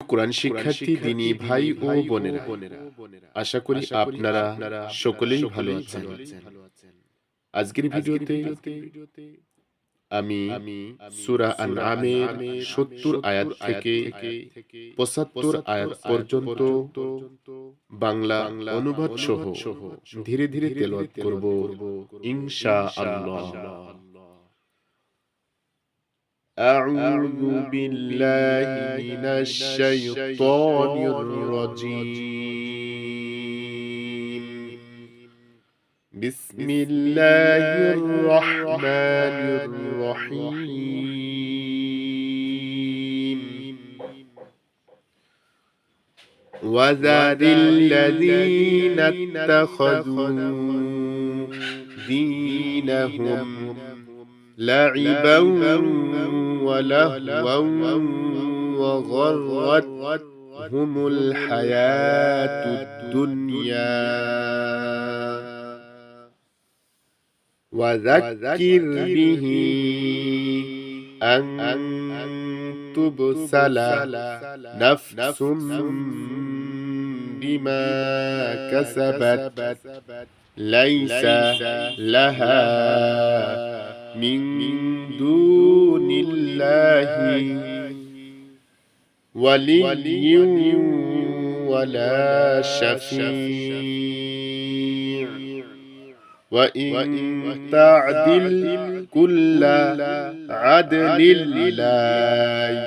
কোরআন শিক্ষার্থী দিনী ভাই ও বোনেরা। আশা করি আপনারা সকলেই ভালো আছেন। আজকের ভিডিওতে আমি সূরা আনআমের 70 আয়াত থেকে 75 আয়াত পর্যন্ত বাংলা অনুবাদ সহ ধীরে ধীরে তেলাওয়াত করব ইনশাআল্লাহ। أعوذ بالله من الشيطان الرجيم. بسم الله الرحمن الرحيم. وذر الذين اتخذوا دينهم لعبا ولهوا وغرتهم الحياة الدنيا. وذكر به أن تبسل نفس بما كسبت ليس لها من دون الله ولي ولا شفيع. وإن تعدل كل عدل لا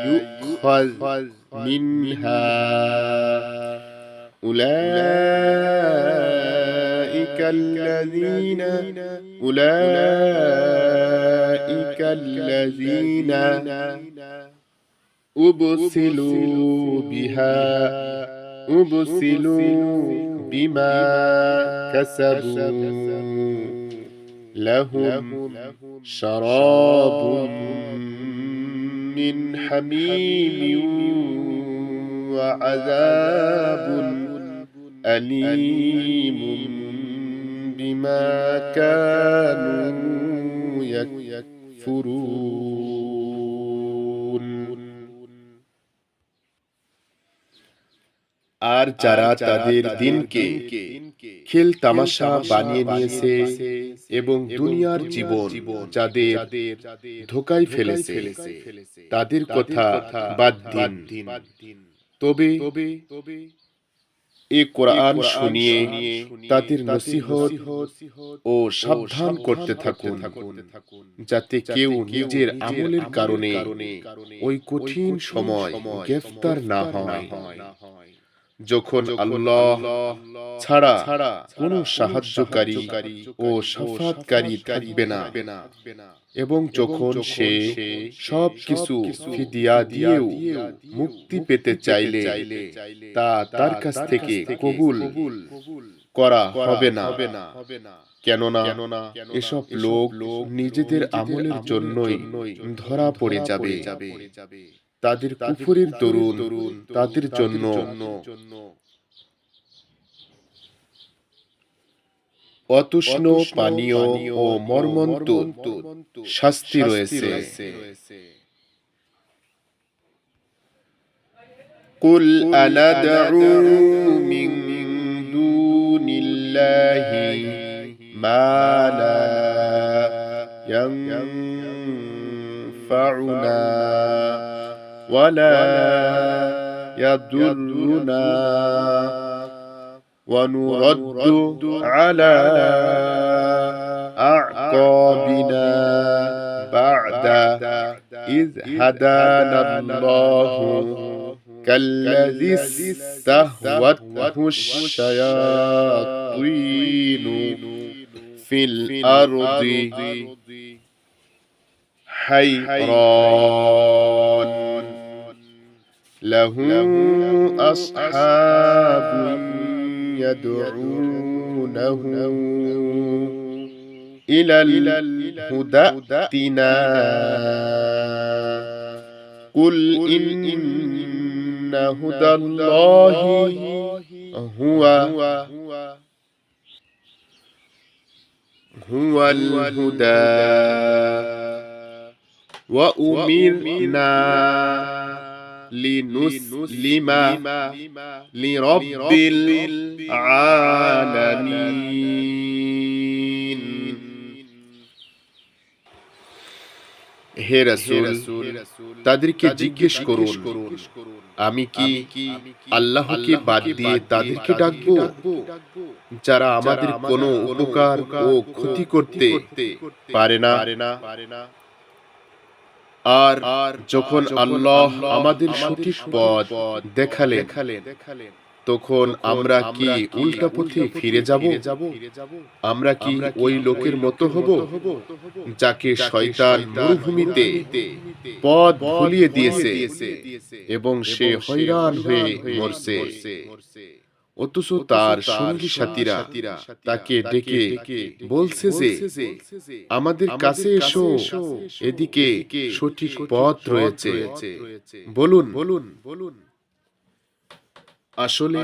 يؤخذ منها. أولئك الذين أولئك الذين أبسلوا بها أبسلوا بما كسبوا. لهم شراب من حميم وعذاب أليم. بما كانوا يكفرون আর যারা তাদের দিনকে খেল তামাশা বানিয়ে নিয়েছে এবং দুনিয়ার জীবন যাদের ধোকায় ফেলেছে তাদের কথা বাদ দিন তবে এ কোরআন শুনিয়ে তাদের নসিহত ও সাবধান করতে থাকুন যাতে কেউ নিজের আমলের কারণে ওই কঠিন সময় গ্রেফতার না হয়। যখন আল্লাহ ছাড়া কোনো সাহায্যকারী ও সাফাতকারী থাকবে না। এবং যখন সে সব কিছু ফিদিয়া দিয়েও মুক্তি পেতে চাইলে তা তার কাছ থেকে কবুল করা হবে না। কেননা এসব লোক নিজেদের আমলের জন্যই ধরা পড়ে যাবে। তাদের কুফরের তরুণ তাদের জন্য অতুষ্ণ পানীয় ও মর্মন্ত শাস্তি রয়েছে قل أندعو من دون الله ما لا ينفعنا ولا يضرنا ونرد على أعقابنا بعد إذ هدانا الله كالذي استهوته الشياطين في الأرض حيران له أصحاب يدعونه إلى الهدى ائتنا قل إن هدى الله هو هو الهدى. وأمرنا লিনুসলিমা লিরাব্বিল আলামিন হে রাসূল তাদেরকে জিজ্ঞেস করুন আমি কি আল্লাহকে বাদ দিয়ে তাদেরকে ডাকবো? যারা আমাদের কোনো উপকার ও ক্ষতি করতে পারে না। আর যখন আল্লাহ আমাদের সঠিক পথ দেখালেন তখন আমরা কি উল্টা পথে ফিরে যাব? আমরা কি ওই লোকের মতো হব? যাকে শয়তান মরুভূমিতে পথ ভুলিয়ে দিয়েছে এবং সে হয়রান হয়ে মরছে। অথচ তার সঙ্গী সাথীরা তাকে ডেকে বলছে যে আমাদের কাছে এসো এদিকে সঠিক পথ রয়েছে। বলুন বলুন বলুন। আসলে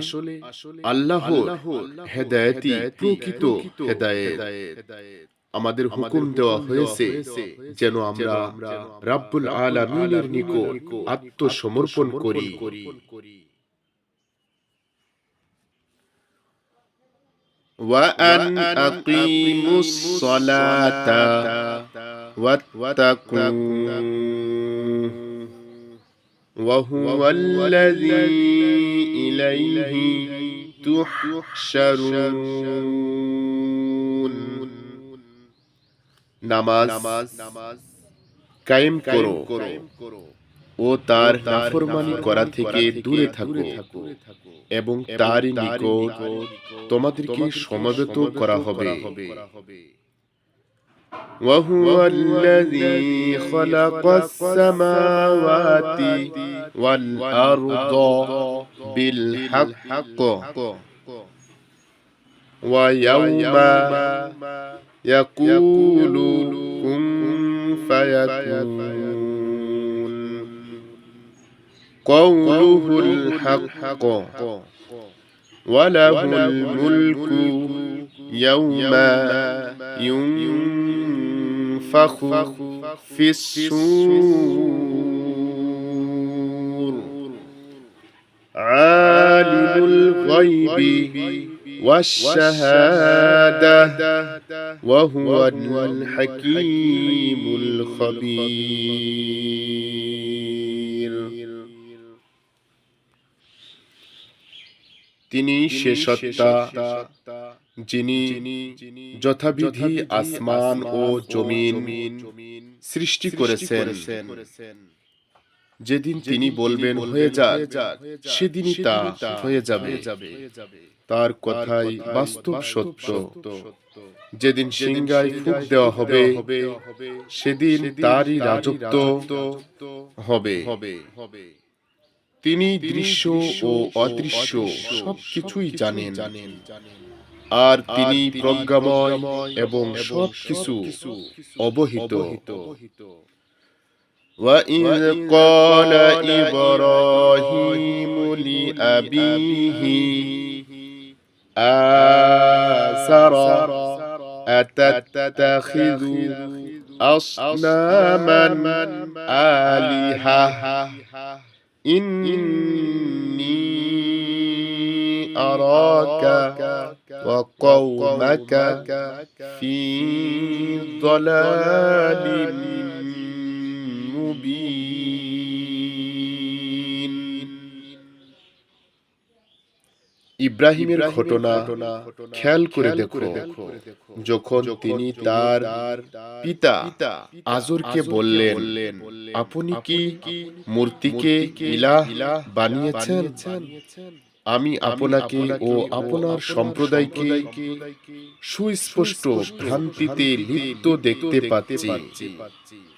আল্লাহ হেদায়তি প্রকৃত হেদায়েত। আমাদের হুকুম দেওয়া হয়েছে যেন আমরা রাব্বুল আলামিনের নিকট আত্মসমর্পণ করি। وأن أقيموا الصلاة واتقوا وهو الذي إليه تحشرون. نماز. قائم کرو. ও তার নাফরমানি করা থেকে দূরে থাকো এবং তারই নিকট তোমাদেরকে সমবেত করা হবে وهو الذي خلق السماوات والأرض بالحق ويوم يقول كن فيكون قوله الحق. وله الملك يوم ينفخ في السور عالم الغيب والشهادة وهو الحكيم الخبير. তিনি সে সত্তা যিনি যথাবিধি আসমান ও জমিন সৃষ্টি করেছেন। যেদিন তিনি বলবেন হয়ে যাক। সেদিনই তা হয়ে যাবে। তার কথাই বাস্তব সত্য। যেদিন সিংহায় ফুক দেওয়া হবে সেদিন তারই রাজত্ব হবে। তিনি দৃশ্য ও অদৃশ্য সবকিছুই জানেন আর তিনি প্রজ্ঞাময় এবং সবকিছু অবহিত وَإِذْ قَالَ إِبْرَاهِيمُ لِأَبِيهِ آزَرَ أَتَتَّخِذُ أَصْنَامًا آلِهَةً إني أراك وقومك في ضلال مبين. ইব্রাহিমের ঘটনা খেয়াল করে দেখো। যখন তিনি তার পিতা আজরকে বললেন আপনি কি মূর্তিকে ইলাহ বানিয়েছেন? আমি আপনাকে ও আপনার সম্প্রদায়কে সুস্পষ্ট ভ্রান্তিতে লিপ্ত দেখতে পাচ্ছি।